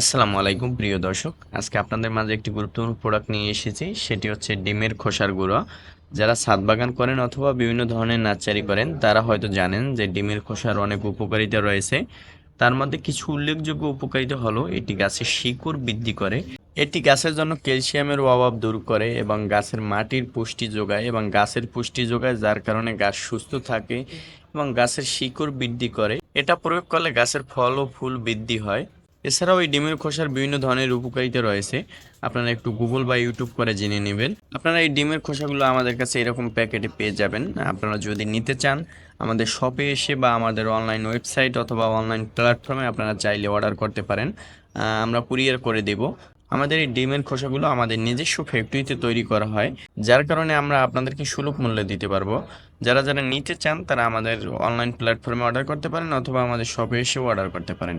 আসসালামু আলাইকুম, প্রিয় দর্শক। আজকে আপনাদের মাঝে একটি গুরুত্বপূর্ণ প্রোডাক্ট নিয়ে এসেছি, সেটি হচ্ছে ডিমের খোসার গুঁড়ো। যারা ছাদ বাগান করেন অথবা বিভিন্ন ধরনের নার্সারি করেন, তারা হয়তো জানেন যে ডিমের খোসার অনেক উপকারিতা রয়েছে। তার মধ্যে কিছু উল্লেখযোগ্য উপকারিতা হলো, এটি গাছের শিকড় বৃদ্ধি করে। এটি গাছের জন্য ক্যালসিয়ামের অভাব দূর করে এবং গাছের মাটির পুষ্টি যোগায় এবং গাছের পুষ্টি যোগায় যার কারণে গাছ সুস্থ থাকে এবং গাছের শিকড় বৃদ্ধি করে। এটা প্রয়োগ করলে গাছের ফল ও ফুল বৃদ্ধি হয়। এছাড়াও এই ডিমের খোসার বিভিন্ন ধরনের উপকারিতা রয়েছে। আপনারা একটু গুগল বা ইউটিউব করে জেনে নেবেন। আপনারা এই ডিমের খোসাগুলো আমাদের কাছে এরকম প্যাকেটে পেয়ে যাবেন। আপনারা যদি নিতে চান, আমাদের শপে এসে বা আমাদের অনলাইন ওয়েবসাইট অথবা অনলাইন প্ল্যাটফর্মে আপনারা চাইলে অর্ডার করতে পারেন। আমরা কুরিয়ার করে দেব। আমাদের এই ডিমের খোসাগুলো আমাদের নিজস্ব ফ্যাক্টরিতে তৈরি করা হয়, যার কারণে আমরা আপনাদেরকে সুলভ মূল্যে দিতে পারব। যারা যারা নিতে চান, তারা আমাদের অনলাইন প্ল্যাটফর্মে অর্ডার করতে পারেন অথবা আমাদের শপে এসেও অর্ডার করতে পারেন।